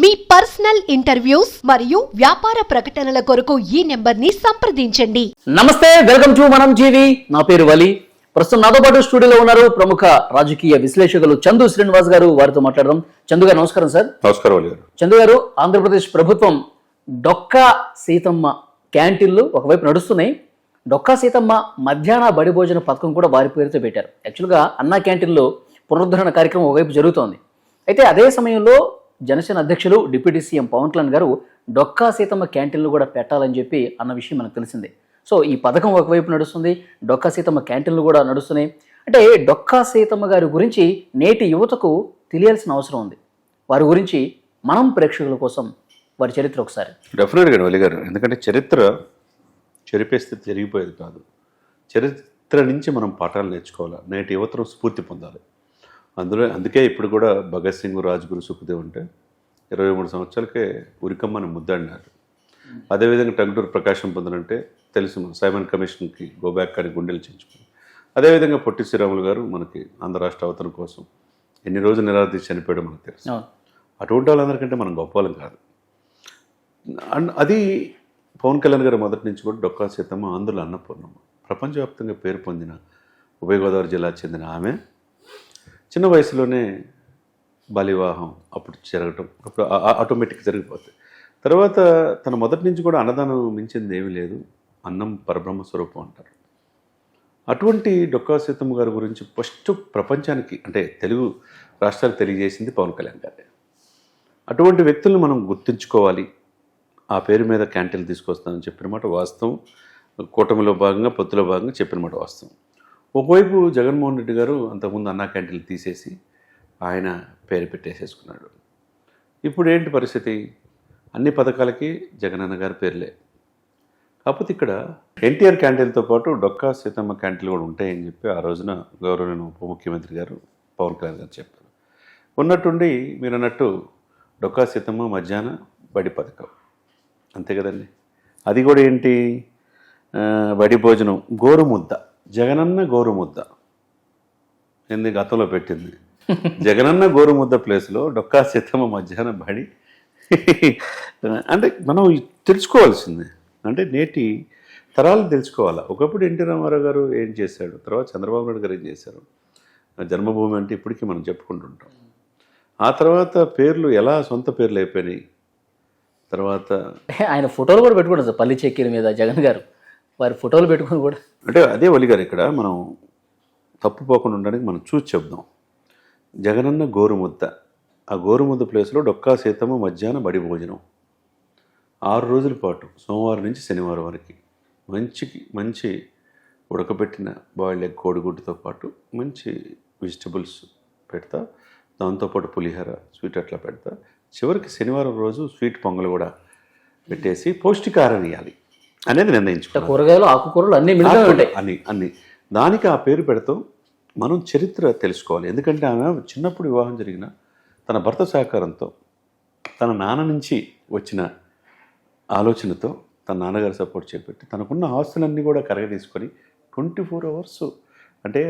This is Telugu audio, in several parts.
మీ పర్సనల్ ఇంటర్వ్యూస్ మరియు వ్యాపార ప్రకటనల కొరకు ఈ నెంబర్ని సంప్రదించండి. నమస్తే వెల్కమ్ టు మనం జీవి నా పేరు వలి. ప్రస్తుతం నాతో పాటు స్టూడియోలో ఉన్నారు ప్రముఖ రాజకీయ విశ్లేషకులు చందు శ్రీనివాస్ గారు. వారితో మాట్లాడదాం. చందు గారు నమస్కారం సార్. నమస్కారం అలీ గారు. చందు గారు ఆంధ్రప్రదేశ్ ప్రభుత్వం డొక్కా సీతమ్మ క్యాంటీన్లు ఒకవైపు నడుస్తున్నాయి. డొక్కా సీతమ్మ మధ్యాహ్న బడి భోజన పథకం కూడా వారి పేరుతో పెట్టారు. యాక్చువల్గా అన్నా క్యాంటీన్లో పునరుద్ధరణ కార్యక్రమం ఒకవైపు జరుగుతోంది. అయితే అదే సమయంలో జనసేన అధ్యక్షులు డిప్యూటీ సీఎం పవన్ కళ్యాణ్ గారు డొక్కా సీతమ్మ క్యాంటీన్లు కూడా పెట్టాలని చెప్పి అన్న విషయం మనకు తెలిసిందే. సో ఈ పథకం ఒకవైపు నడుస్తుంది డొక్కా సీతమ్మ క్యాంటీన్లు కూడా నడుస్తున్నాయి. అంటే డొక్కా సీతమ్మ గారి గురించి నేటి యువతకు తెలియాల్సిన అవసరం ఉంది. వారి గురించి మనం ప్రేక్షకుల కోసం వారి చరిత్ర ఒకసారి. డెఫినెట్గా వలి గారు. ఎందుకంటే చరిత్ర చెరిపేస్తే జరిగిపోయేది కాదు. చరిత్ర నుంచి మనం పాఠాలు నేర్చుకోవాలి? నేటి యువతను స్ఫూర్తి పొందాలి. అందులో అందుకే ఇప్పుడు కూడా భగత్ సింగ్ రాజ్గురు సుఖదేవ్ అంటే ఇరవై మూడు సంవత్సరాలకే ఉరికమ్మని ముద్దాడినారు అదేవిధంగా టంగుటూరు ప్రకాశం పొందనంటే తెలుసు మన సైమన్ కమిషన్కి గో బ్యాక్ అని గుండెలు చించుకుని. అదేవిధంగా పొట్టి శ్రీరాములు గారు మనకి ఆంధ్ర రాష్ట్ర అవతరణ కోసం ఎన్ని రోజులు నిరాదీసి చనిపోయాడో మనకు తెలుసు. అటువంటి వాళ్ళందరికంటే మనం గొప్ప వాళ్ళం కాదు. అండ్ అది పవన్ కళ్యాణ్ గారు మొదటి నుంచి కూడా డొక్కా సీతమ్మ ఆంధ్రుల అన్నపూర్ణమ్మ. ప్రపంచవ్యాప్తంగా పేరు పొందిన ఉభయ గోదావరి జిల్లాకు చెందిన ఆమె. చిన్న వయసులోనే బాల్యవివాహం అప్పుడు జరగటం అప్పుడు ఆటోమేటిక్ జరిగిపోతుంది తర్వాత తన మొదటి నుంచి కూడా అన్నదానం మించింది ఏమీ లేదు. అన్నం పరబ్రహ్మ స్వరూపం అంటారు. అటువంటి డొక్కా సీతమ్మ గారి గురించి ఫస్ట్ ప్రపంచానికి అంటే తెలుగు రాష్ట్రాలు తెలియజేసింది పవన్ కళ్యాణ్ గారే. అటువంటి వ్యక్తులను మనం గుర్తుంచుకోవాలి. ఆ పేరు మీద క్యాంటీన్లు తీసుకొస్తామని చెప్పిన మాట వాస్తవం. కూటమిలో భాగంగా పొత్తులో భాగంగా చెప్పిన మాట వాస్తవం. ఒకవైపు జగన్మోహన్ రెడ్డి గారు అంతకుముందు అన్నా క్యాంటీన్లు తీసేసి ఆయన పేరు పెట్టేసేసుకున్నాడు. ఇప్పుడు ఏంటి పరిస్థితి? అన్ని పథకాలకి జగనన్న గారి పేర్లే. కాకపోతే ఇక్కడ ఎన్టీఆర్ క్యాంటీన్తో పాటు డొక్కా సీతమ్మ క్యాంటీన్లు కూడా ఉంటాయని చెప్పి ఆ రోజున గౌరవనీయ ఉప ముఖ్యమంత్రి గారు పవన్ కళ్యాణ్ గారు చెప్పారు. ఉన్నట్టుండి మీరు అన్నట్టు డొక్కా సీతమ్మ మధ్యాహ్న బడి పథకం. అంతే కదండి. అది కూడా ఏంటి? బడి భోజనం గోరుముద్ద. జగనన్న గోరుముద్ద. ఏంది గతంలో పెట్టింది? జగనన్న గోరుముద్ద ప్లేస్లో డొక్కా సీతమ్మ మధ్యాహ్న బడి అంటే మనం తెలుసుకోవాల్సిందే. అంటే నేటి తరాలు తెలుసుకోవాలా? ఒకప్పుడు ఎన్టీ రామారావు గారు ఏం చేశాడు? తర్వాత చంద్రబాబు నాయుడు గారు ఏం చేశారు? జన్మభూమి అంటే ఇప్పటికీ మనం చెప్పుకుంటుంటాం. ఆ తర్వాత పేర్లు ఎలా సొంత పేర్లు అయిపోయినాయి? తర్వాత ఆయన ఫోటోలు కూడా పెట్టుకుంటారు సార్ పల్లి చెక్కీల మీద జగన్ గారు. వారి ఫోటోలు పెట్టుకుని కూడా. అంటే అదే వలి గారు ఇక్కడ మనం తప్పుపోకుండా ఉండడానికి మనం చూసి చెప్దాం. జగనన్న గోరుముద్ద. ఆ గోరుముద్ద ప్లేస్లో డొక్కా సీతమ్మ మధ్యాహ్నం బడి భోజనం. ఆరు రోజుల పాటు సోమవారం నుంచి శనివారం వరకు. మంచికి మంచి ఉడకబెట్టిన బాయిల్డ్ ఎగ్ కోడిగుడ్డుతో పాటు మంచి వెజిటబుల్స్ పెడతా. దాంతోపాటు పులిహోర స్వీట్ అట్లా పెడతా. చివరికి శనివారం రోజు స్వీట్ పొంగల్ కూడా పెట్టేసి పౌష్టికారం ఇవ్వాలి అనేది నిర్ణయించుకున్నాం కూరగాయలు ఆకుకూరలు అన్ని మిళితం ఉంటాయి. అన్ని అన్ని. దానికి ఆ పేరు పెడతాం మనం చరిత్ర తెలుసుకోవాలి. ఎందుకంటే ఆమె చిన్నప్పుడు వివాహం జరిగిన తన భర్త సహకారంతో తన నాన్న నుంచి వచ్చిన ఆలోచనతో తన నాన్నగారు సపోర్ట్ చేపెట్టి తనకున్న ఆస్తులన్నీ కూడా కరగదీసుకొని ట్వంటీ ఫోర్ అవర్స్ అంటే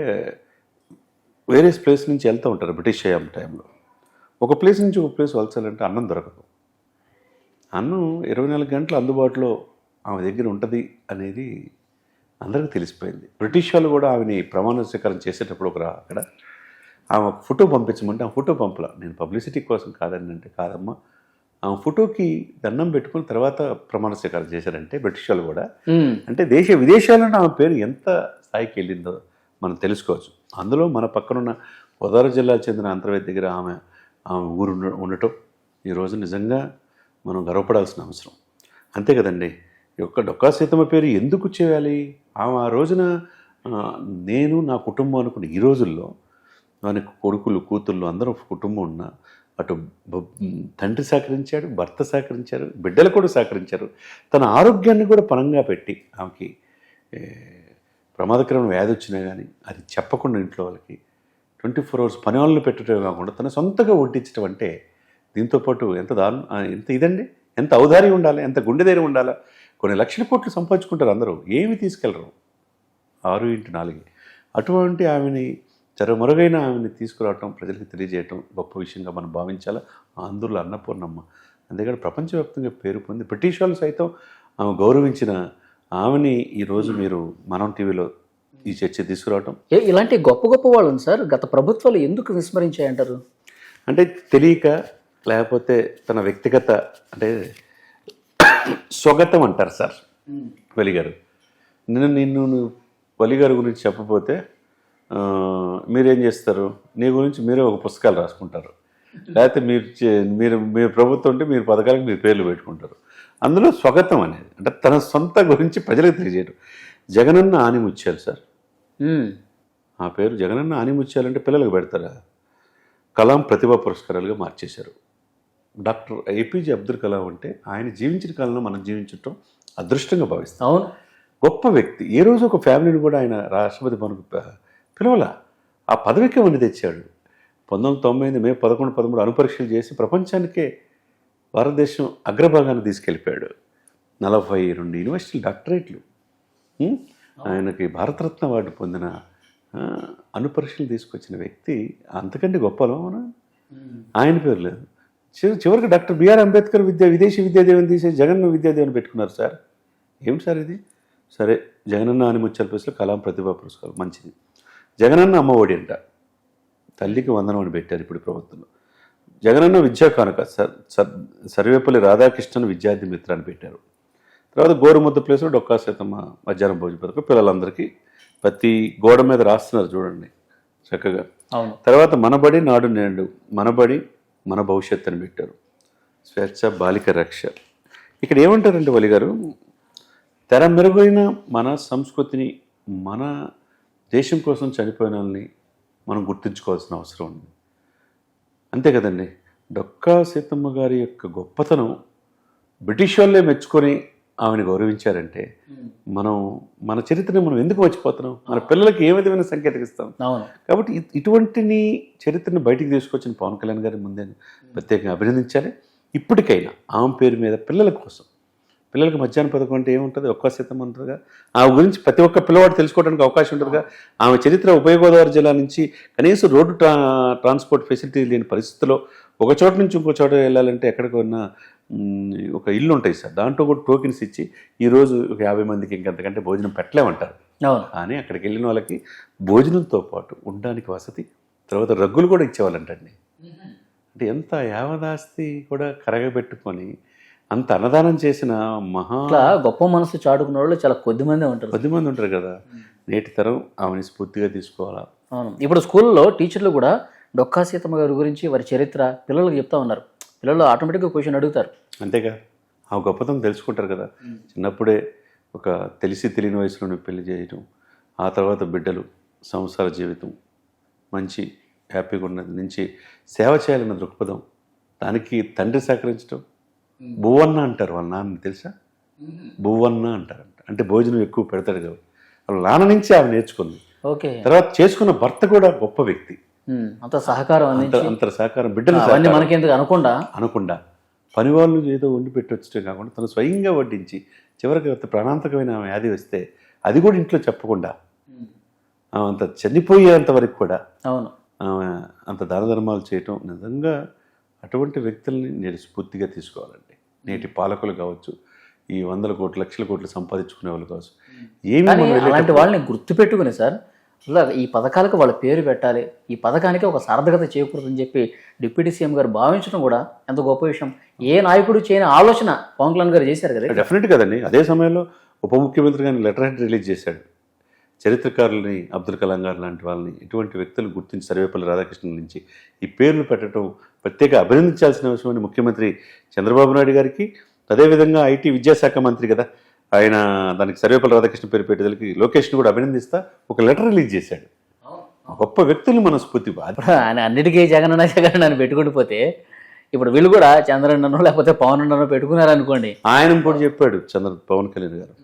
వేరే ప్లేస్ నుంచి వెళ్తూ ఉంటారు బ్రిటిష్ హయాం టైంలో. ఒక ప్లేస్ నుంచి ఒక ప్లేస్ వలచాలంటే అన్నం దొరకదు. అన్నం ఇరవై నాలుగు గంటలు అందుబాటులో ఆమె దగ్గర ఉంటుంది అనేది అందరికీ తెలిసిపోయింది. బ్రిటిష్ వాళ్ళు కూడా ఆమెని ప్రమాణ స్వీకారం చేసేటప్పుడు ఒక అక్కడ ఆమె ఫోటో పంపించమంటే ఆ ఫోటో పంపలా? నేను పబ్లిసిటీ కోసం కాదని అంటే కాదమ్మా. ఆమె ఫోటోకి దండం పెట్టుకుని తర్వాత ప్రమాణ స్వీకారం చేశారంటే బ్రిటిష్ వాళ్ళు కూడా. అంటే దేశ విదేశాలలో ఆమె పేరు ఎంత స్థాయికి వెళ్ళిందో మనం తెలుసుకోవచ్చు. అందులో మన పక్కనున్న గోదావరి జిల్లా చెందిన అంతర్వేది దగ్గర ఆమె ఆమె ఊరు ఉండ- ఉండటం ఈరోజు నిజంగా మనం గర్వపడాల్సిన అవసరం. అంతే కదండి. యొక్క డొక్కా సీతమ్మ పేరు ఎందుకు చేయాలి? ఆమె ఆ రోజున నేను నా కుటుంబం అనుకున్న ఈ రోజుల్లో మనకు కొడుకులు కూతుళ్ళు అందరూ కుటుంబం ఉన్న అటు తండ్రి సహకరించాడు భర్త సహకరించారు బిడ్డలు కూడా సహకరించారు. తన ఆరోగ్యాన్ని కూడా పణంగా పెట్టి ఆమెకి ప్రమాదకరమైన వ్యాధి వచ్చినా కానీ అది చెప్పకుండా ఇంట్లో వాళ్ళకి ట్వంటీ ఫోర్ అవర్స్ పని వాళ్ళని పెట్టడమే కాకుండా తన సొంతగా వడ్డించడం అంటే దీంతోపాటు ఎంత దారు ఎంత ఇదండి? ఎంత ఔదార్యం ఉండాలి? ఎంత గుండె ధైర్యం ఉండాలా? కొన్ని లక్షల కోట్లు సంపాదించుకుంటారు అందరూ. ఏమి తీసుకెళ్ళరు ఆరు ఇంటి నాలుగు. అటువంటి ఆమెని చర మరుగైన ఆమెని తీసుకురావటం ప్రజలకు తెలియజేయటం గొప్ప విషయంగా మనం భావించాలా? ఆంధ్రుల అన్నపూర్ణమ్మ. అందుకని ప్రపంచవ్యాప్తంగా పేరు పొంది బ్రిటిష్ వాళ్ళు సైతం ఆమె గౌరవించిన ఆమెని ఈరోజు మీరు మనం టీవీలో ఈ చర్చ తీసుకురావటం. ఏ ఇలాంటి గొప్ప గొప్ప వాళ్ళని సార్ గత ప్రభుత్వాలు ఎందుకు విస్మరించాయంటారు? అంటే తెలియక లేకపోతే తన వ్యక్తిగత అంటే స్వగతం అంటారు సార్. వలిగారు. నేను నిన్ను నువ్వు వలిగారు గురించి చెప్పపోతే మీరేం చేస్తారు? నీ గురించి మీరే ఒక పుస్తకాలు రాసుకుంటారు. లేకపోతే మీరు చే- మీరు మీరు ప్రభుత్వం ఉంటే మీరు పథకాలకు మీరు పేర్లు పెట్టుకుంటారు. అందులో స్వగతం అనేది అంటే తన సొంత గురించి ప్రజలకు తెలియజేయడం జగనన్న ఆనిముత్యాలు సార్. ఆ పేరు జగనన్న ఆనిముత్యాలంటే పిల్లలకు పెడతారా? కలాం ప్రతిభా పురస్కారాలుగా మార్చేశారు. డాక్టర్ ఏపీజే అబ్దుల్ కలాం అంటే ఆయన జీవించిన కాలంలో మనం జీవించటం అదృష్టంగా భావిస్తాం. అవును. గొప్ప వ్యక్తి. ఏ రోజు ఒక ఫ్యామిలీని కూడా ఆయన రాష్ట్రపతి మనకు పిలవల. ఆ పదవికి అవన్నీ తెచ్చాడు. పంతొమ్మిది వందల తొంభై మే పదకొండు పదమూడు అణుపరీక్షలు చేసి ప్రపంచానికే భారతదేశం అగ్రభాగాన్ని తీసుకెళ్ళిపోయాడు. నలభై రెండు యూనివర్సిటీ డాక్టరేట్లు? ఆయనకి భారతరత్న అవార్డు పొందిన ఆ, అణుపరీక్షలు తీసుకొచ్చిన వ్యక్తి అంతకంటే గొప్పలో ఆయన పేరు లేదు. చివరికి డాక్టర్ బిఆర్ అంబేద్కర్ విద్యా విదేశీ విద్యాదేవిని తీసేసి జగన్ విద్యాదేవిని పెట్టుకున్నారు సార్. ఏం సార్ ఇది? సరే జగనన్న అని ముత్యాల ప్లేస్లో కలాం ప్రతిభా పురస్కారం. మంచిది. జగనన్న అమ్మ ఒడి అంట. తల్లికి వందనం అని పెట్టారు ఇప్పుడు ప్రభుత్వంలో. జగనన్న విద్యా కానుక సర్ సర్ సర్వేపల్లి రాధాకృష్ణన్ విద్యార్థి మిత్ర అని పెట్టారు. తర్వాత గోరుముద్ద ప్లేస్లో డొక్కా సీతమ్మ మధ్యాహ్నం భోజన పథకం పిల్లలందరికీ ప్రతి గోడ మీద రాస్తున్నారు చూడండి చక్కగా. అవును. తర్వాత మనబడి నాడు నేడు. మనబడి మన భవిష్యత్తును అని పెట్టారు. స్వేచ్ఛ బాలిక రక్ష. ఇక్కడ ఏమంటారండి వలి గారు తెర మెరుగైన మన సంస్కృతిని మన దేశం కోసం చనిపోయిన వాళ్ళని మనం గుర్తుంచుకోవాల్సిన అవసరం ఉంది. అంతే కదండి. డొక్కా సీతమ్మ గారి యొక్క గొప్పతనం బ్రిటిష్ వాళ్ళే మెచ్చుకొని ఆమెను గౌరవించారంటే మనం మన చరిత్రని మనం ఎందుకు మర్చిపోతున్నాం? మన పిల్లలకి ఏ విధమైన సంకేతం ఇస్తాం? కాబట్టి ఇటువంటిని చరిత్రను బయటికి తీసుకొచ్చిన పవన్ కళ్యాణ్ గారి ముందే ప్రత్యేకంగా అభినందించాలి. ఇప్పటికైనా ఆమె పేరు మీద పిల్లల కోసం పిల్లలకి మధ్యాహ్న పథకం అంటే ఏముంటుంది? ఒక్క శాతం ఉంటుందిగా. ఆమె గురించి ప్రతి ఒక్క పిల్లవాడు తెలుసుకోవడానికి అవకాశం ఉంటుందిగా. ఆమె చరిత్ర ఉభయ గోదావరి జిల్లా నుంచి కనీసం రోడ్డు ట్రా ట్రాన్స్పోర్ట్ ఫెసిలిటీ లేని పరిస్థితిలో ఒక చోట నుంచి ఇంకో చోట వెళ్ళాలంటే ఎక్కడికి ఉన్న ఒక ఇల్లు ఉంటాయి సార్. దాంట్లో కూడా టోకెన్స్ ఇచ్చి ఈరోజు ఒక యాభై మందికి ఇంకంతకంటే భోజనం పెట్టలేమంటారు. అవును. కానీ అక్కడికి వెళ్ళిన వాళ్ళకి భోజనంతో పాటు ఉండడానికి వసతి తర్వాత రగ్గులు కూడా ఇచ్చేవాళ్ళంటండి. అంటే ఎంత యావదాస్తి కూడా కరగబెట్టుకొని అంత అన్నదానం చేసిన మహా గొప్ప మనసు చాటుకున్న వాళ్ళు చాలా కొద్ది మందే ఉంటారు కొద్ది మంది ఉంటారు కదా. నేటి తరం ఆమెని స్ఫూర్తిగా తీసుకోవాలా? అవును. ఇప్పుడు స్కూల్లో టీచర్లు కూడా డొక్కా సీతమ్మ గారి గురించి వారి చరిత్ర పిల్లలకు చెప్తా ఉన్నారు. పిల్లలు ఆటోమేటిక్గా క్వశ్చన్ అడుగుతారు. అంతేగా? ఆ గొప్పతనం తెలుసుకుంటారు కదా. చిన్నప్పుడే ఒక తెలిసి తెలియని వయసులోనే పెళ్ళి చేయటం ఆ తర్వాత బిడ్డలు సంసార జీవితం మంచి హ్యాపీగా ఉన్నది నుంచి సేవ చేయాలన్న దృక్పథం దానికి తండ్రి సహకరించడం బువ్వన్న అంటారు వాళ్ళ నాన్న తెలుసా? బువ్వన్న అంటారంట. అంటే భోజనం ఎక్కువ పెడతాడు కదా వాళ్ళ నాన్న నుంచి ఆమె నేర్చుకుంది. ఓకే. తర్వాత చేసుకున్న భర్త కూడా గొప్ప వ్యక్తి. అంత సహకారం అంత అంత సహకారం. బిడ్డలు అవన్నీ. మనకెందుకు అనకుండా? అనకుండా. పని వాళ్ళు ఏదో వండి పెట్టొచ్చే కాకుండా తను స్వయంగా వడ్డించి చివరికి అంత ప్రాణాంతకమైన వ్యాధి వస్తే అది కూడా ఇంట్లో చెప్పకుండా అంత చనిపోయేంత వరకు కూడా అవును. అంత దాన ధర్మాలు చేయటం నిజంగా అటువంటి వ్యక్తుల్ని నేను స్ఫూర్తిగా తీసుకోవాలండి. నేటి పాలకులు కావచ్చు ఈ వందల కోట్లు లక్షల కోట్లు సంపాదించుకునే వాళ్ళు కావచ్చు. ఏమి అలాంటి వాళ్ళని గుర్తుపెట్టుకుని సార్ అసలు ఈ పథకాలకు వాళ్ళ పేరు పెట్టాలి. ఈ పథకానికి ఒక సార్థకత చేకూరుతుందని చెప్పి డిప్యూటీ సీఎం గారు భావించడం కూడా ఎంత గొప్ప విషయం. ఏ నాయకుడు చేయని ఆలోచన పవన్ కళ్యాణ్ గారు చేశారు కదా డెఫినెట్ కదండి. అదే సమయంలో ఉప ముఖ్యమంత్రి గారిని లెటర్ హెడ్ రిలీజ్ చేశాడు. చరిత్రకారులని అబ్దుల్ కలాం గారు లాంటి వాళ్ళని ఇటువంటి వ్యక్తులు గుర్తించి సర్వేపల్లి రాధాకృష్ణన్ నుంచి ఈ పేర్లు పెట్టడం ప్రత్యేక అభినందించాల్సిన అవసరమని ముఖ్యమంత్రి చంద్రబాబు నాయుడు గారికి అదేవిధంగా ఐటీ విద్యాశాఖ మంత్రి కదా ఆయన దానికి సర్వేపల్లి రాధాకృష్ణ పేరు పెట్టేదానికి లోకేష్ని కూడా అభినందిస్తా ఒక లెటర్ రిలీజ్ చేశాడు. గొప్ప వ్యక్తుల్ని మనం స్ఫూర్తి ఆయన అన్నిటికీ జగనన్న జగన్ అని పెట్టుకుంటూ పోతే ఇప్పుడు వీళ్ళు కూడా చంద్రన్ననో లేకపోతే పవన్ అన్ననో పెట్టుకున్నారు అనుకోండి ఆయన కూడా చెప్పాడు చంద్ర పవన్ కళ్యాణ్ గారు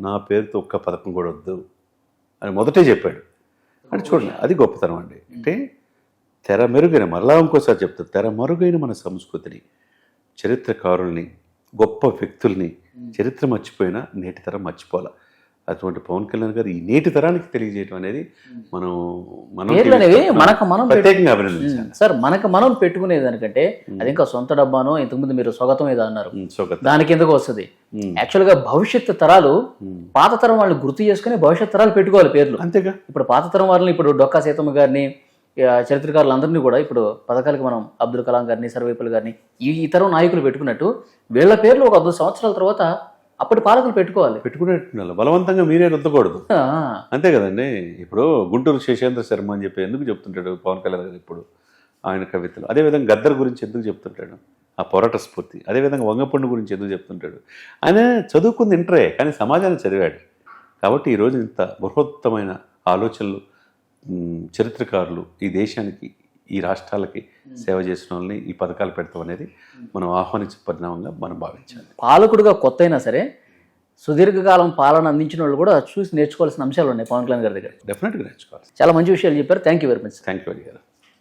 నా పేరుతో ఒక్క పథకం కూడా వద్దు అని మొదటే చెప్పాడు. అంటే చూడండి అది గొప్పతనం అండి. అంటే తెర మెరుగైన మరలా ఇంకోసారి చెప్తా తెర మరుగైన మన సంస్కృతిని చరిత్రకారుల్ని గొప్ప వ్యక్తుల్ని చరిత్ర మర్చిపోయినా నేటి తరం మర్చిపోవాల? అటువంటి పవన్ కళ్యాణ్ గారు ఈ నేటి తరానికి తెలియజేయడం అనేది మనం మనం అనేవి మనకు మనం ప్రత్యేకంగా అభినందించాలి. సార్ మనకు మనం పెట్టుకునే దానికంటే అది ఇంకా సొంత డబ్బానో ఇంతకుముందు మీరు స్వాగతం ఏదో అన్నారు. దానికి ఎందుకు వస్తుంది? యాక్చువల్గా భవిష్యత్ తరాలు. పాత తరం వాళ్ళు గుర్తు చేసుకుని భవిష్యత్ తరాలు పెట్టుకోవాలి పేర్లు. అంతేగా? ఇప్పుడు పాత తరం వాళ్ళని ఇప్పుడు డొక్కా సీతమ్మ గారిని చరిత్రకారులందరినీ కూడా ఇప్పుడు పథకాలకు మనం అబ్దుల్ కలాం గారిని సర్వేపల్లి గారిని ఈ ఇతర నాయకులు పెట్టుకున్నట్టు వీళ్ళ పేర్లు ఒక ఐదు సంవత్సరాల తర్వాత అప్పటి పాలకులు పెట్టుకోవాలి. పెట్టుకునేట్టున్నారు బలవంతంగా మీరే రుద్దకూడదు. అంతే కదండి. ఇప్పుడు గుంటూరు శేషేంద్ర శర్మ అని చెప్పి ఎందుకు చెప్తుంటాడు పవన్ కళ్యాణ్ గారు ఇప్పుడు ఆయన కవితలు? అదేవిధంగా గద్దర్ గురించి ఎందుకు చెప్తుంటాడు? ఆ పోరాట స్ఫూర్తి. అదేవిధంగా వంగపండు గురించి ఎందుకు చెప్తుంటాడు? ఆయన చదువుకుంది ఇంటరే కానీ సమాజాన్ని చదివాడు. కాబట్టి ఈరోజు ఇంత బృహత్తమైన ఆలోచనలు చరిత్రకారులు ఈ దేశానికి ఈ రాష్ట్రాలకి సేవ చేసిన వాళ్ళని ఈ పథకాలు పెడతాం అనేది మనం ఆహ్వానించే పరిణామంగా మనం భావించాలి. పాలకుడుగా కొత్త అయినా సరే సుదీర్ఘకాలం పాలన అందించిన వాళ్ళు కూడా చూసి నేర్చుకోవాల్సిన అంశాలు ఉన్నాయి పవన్ కళ్యాణ్ గారి దగ్గర. డెఫినెట్గా నేర్చుకోవాలి. చాలా మంచి విషయాలు చెప్పారు. Thank you very much thank you గారు.